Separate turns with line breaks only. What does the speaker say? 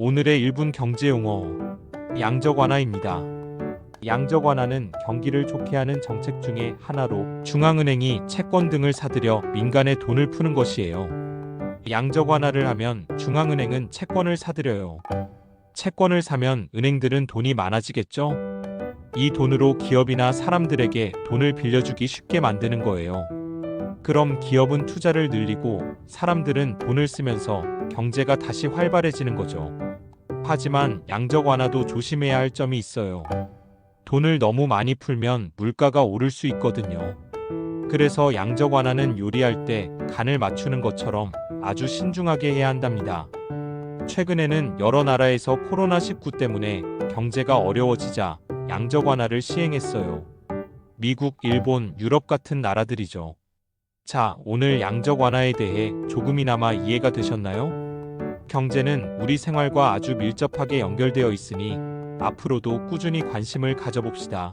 오늘의 1분 경제 용어 양적 완화입니다. 양적 완화는 경기를 좋게 하는 정책 중에 하나로 중앙은행이 채권 등을 사들여 민간에 돈을 푸는 것이에요. 양적 완화를 하면 중앙은행은 채권을 사들여요. 채권을 사면 은행들은 돈이 많아지겠죠? 이 돈으로 기업이나 사람들에게 돈을 빌려주기 쉽게 만드는 거예요. 그럼 기업은 투자를 늘리고 사람들은 돈을 쓰면서 경제가 다시 활발해지는 거죠. 하지만 양적 완화도 조심해야 할 점이 있어요. 돈을 너무 많이 풀면 물가가 오를 수 있거든요. 그래서 양적 완화는 요리할 때 간을 맞추는 것처럼 아주 신중하게 해야 한답니다. 최근에는 여러 나라에서 코로나19 때문에 경제가 어려워지자 양적 완화를 시행했어요. 미국, 일본, 유럽 같은 나라들이죠. 자, 오늘 양적 완화에 대해 조금이나마 이해가 되셨나요? 경제는 우리 생활과 아주 밀접하게 연결되어 있으니 앞으로도 꾸준히 관심을 가져봅시다.